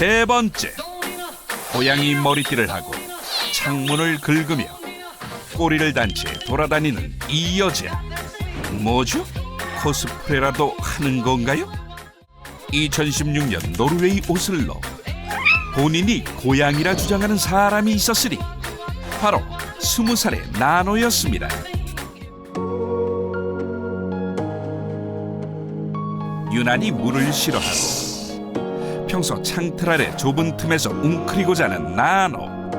세 번째 고양이 머리띠를 하고 창문을 긁으며 꼬리를 단 채 돌아다니는 이 여자 뭐죠? 코스프레라도 하는 건가요? 2016년 노르웨이 오슬로 본인이 고양이라 주장하는 사람이 있었으니 바로 스무 살의 나노였습니다. 유난히 물을 싫어하고 평소 창틀 아래 좁은 틈에서 웅크리고 자는 나노.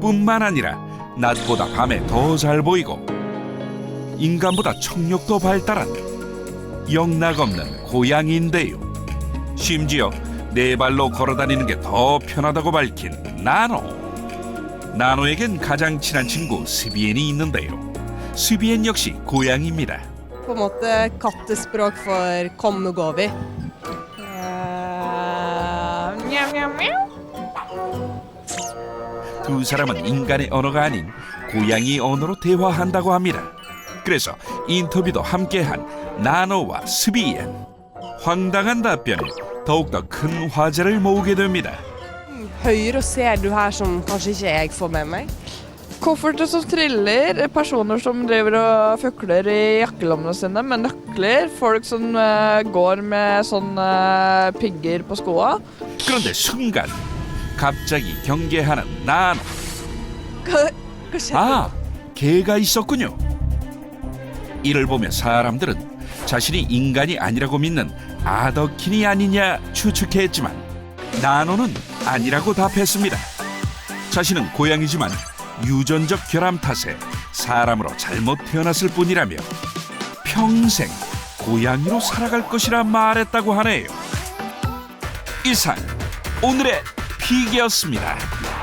뿐만 아니라 낮보다 밤에 더 잘 보이고 인간보다 청력도 발달한 영락없는 고양이인데요. 심지어 네 발로 걸어다니는 게 더 편하다고 밝힌 나노. 나노에겐 가장 친한 친구 스비엔이 있는데요. 스비엔 역시 고양이입니다. 두 사람은 인간의 언어가 아닌 고양이 언어로 대화한다고 합니다. 그래서 인터뷰도 함께한 나노와 스비엔 황당한 답변에 더욱더 큰 화제를 모으게 됩니다. Høyre ser du her som kanskje ikke jeg får med meg. Kofferter som triller, personer som driver og føkler i jakkelommene sine med nøkler, folk som eh, går med sånne pigger på skoa. 그런데 순간 갑자기 경계하는 나노. Skjedde? 아, 개가 있었군요. 이를 보며 사람들은 자신이 인간이 아니라고 믿는 아더킨이 아니냐 추측했지만 나노는 아니라고 답했습니다. 자신은 고양이지만 유전적 결함 탓에 사람으로 잘못 태어났을 뿐이라며 평생 고양이로 살아갈 것이라 말했다고 하네요. 이상 오늘의 픽이었습니다.